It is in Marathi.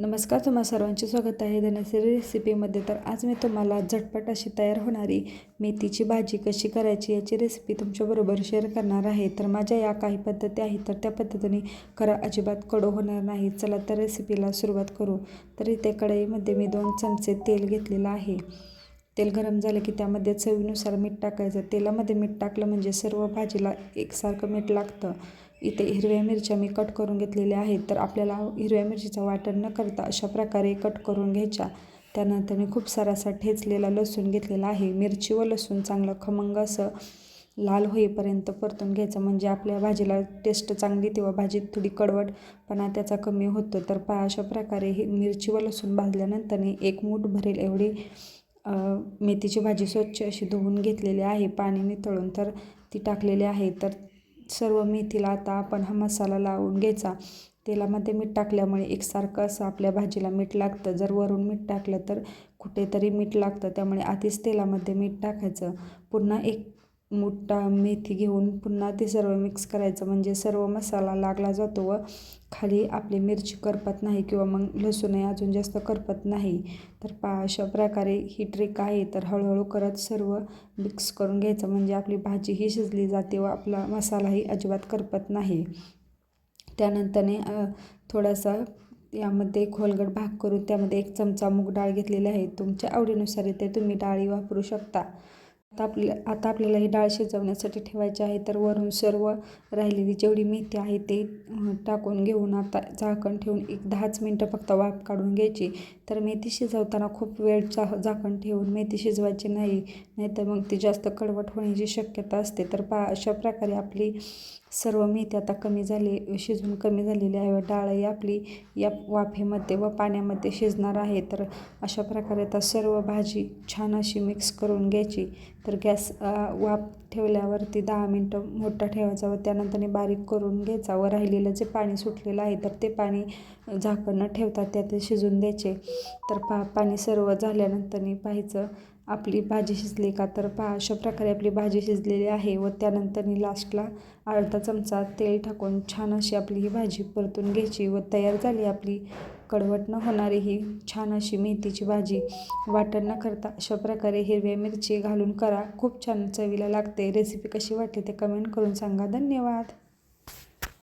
नमस्कार तुम्हा सर्वांचे स्वागत आहे. धनश्री रेसिपीमध्ये तर आज मी तुम्हाला झटपट अशी तयार होणारी मेथीची भाजी कशी करायची याची रेसिपी तुमच्याबरोबर शेअर करणार आहे. तर माझ्या या काही पद्धती आहेत तर त्या पद्धतीने खरं अजिबात कडू होणार नाही. चला तर रेसिपीला सुरुवात करू. तर इथे कढईमध्ये मी दोन चमचे तेल घेतलेलं आहे. तेल गरम झालं की त्यामध्ये चवीनुसार मीठ टाकायचं. तेलामध्ये मीठ टाकलं म्हणजे सर्व भाजीला एकसारखं मीठ लागतं. इथे हिरव्या मिरच्या मी कट करून घेतलेल्या आहेत. तर आपल्याला हिरव्या मिरचीचा वाटण न करता अशा प्रकारे कट करून घ्यायच्या. त्यानंतर मी खूप सारा असा ठेचलेला लसूण घेतलेला आहे. मिरची व लसूण चांगलं खमंग असं लाल होईपर्यंत परतून घ्यायचं. म्हणजे आपल्या भाजीला टेस्ट चांगली तेव्हा भाजीत थोडी कडवटपणा त्याचा कमी होतो. तर पा अशा प्रकारे ही मिरची व लसूण भाजल्यानंतर एक मूठ भरेल एवढी मेथीची भाजी स्वच्छ अशी धुवून घेतलेली आहे पाणी नितळून तर ती टाकलेली आहे. तर सर्व मेथीला आता आपण हा मसाला लावून घ्यायचा. तेलामध्ये मीठ टाकल्यामुळे एकसारखं असं आपल्या भाजीला मीठ लागतं. जर वरून मीठ टाकलं तर कुठेतरी मीठ लागतं. त्यामुळे आधीच तेलामध्ये मीठ टाकायचं. पुन्हा एक मोठा मेथी घेऊन पुन्हा ते सर्व मिक्स करायचं. म्हणजे सर्व मसाला लागला जातो व खाली आपली मिरची करपत नाही किंवा मग लसूणही अजून जास्त करपत नाही. तर पा अशा प्रकारे ही ट्रिक आहे. तर हळूहळू करत सर्व मिक्स करून घ्यायचं. म्हणजे आपली भाजीही शिजली जाते व आपला मसालाही अजिबात करपत नाही. त्यानंतरने थोडासा यामध्ये खोलगट भाग करून त्यामध्ये एक चमचा मूग डाळ घेतलेली आहे. तुमच्या आवडीनुसार ते तुम्ही डाळी वापरू शकता. आता आपल्या आता आपल्याला ही डाळ शिजवण्यासाठी ठेवायची आहे तर वरून सर्व राहिलेली जेवढी मेथी आहे ते टाकून घेऊन आता झाकण ठेवून एक दहाच मिनटं फक्त वाफ काढून घ्यायची. तर मेथी शिजवताना खूप वेळ चा झाकण ठेवून मेथी शिजवायची नाही नाहीतर मग ती जास्त कडवट होण्याची शक्यता असते. तर पा अशा प्रकारे आपली सर्व मेथी आता कमी झाली शिजून कमी झालेली आहे. व डाळही आपली या वाफेमध्ये व पाण्यामध्ये शिजणार आहे. तर अशा प्रकारे आता सर्व भाजी छान अशी मिक्स करून घ्यायची. तर गॅस वाफ ठेवल्यावरती दहा मिनटं मोठा ठेवायचा व त्यानंतर बारीक करून घ्यायचा व राहिलेलं जे पाणी सुटलेलं आहे तर ते पाणी झाकण न ठेवता त्यात शिजून द्यायचे. तर पा पाणी सर्व झाल्यानंतर पाहायचं आपली भाजी शिजली का तर पहा अशा प्रकारे आपली भाजी शिजलेली आहे व त्यानंतर लास्टला अर्धा चमचा तेल टाकून छान अशी आपली ही भाजी परतून घ्यायची व तयार झाली आपली कडवट न होणारी ही छान अशी मेथीची भाजी. वाटण न करता अशा प्रकारे हिरव्या मिरची घालून करा. खूप छान चवीला लागते. रेसिपी कशी वाटली ते कमेंट करून सांगा. धन्यवाद.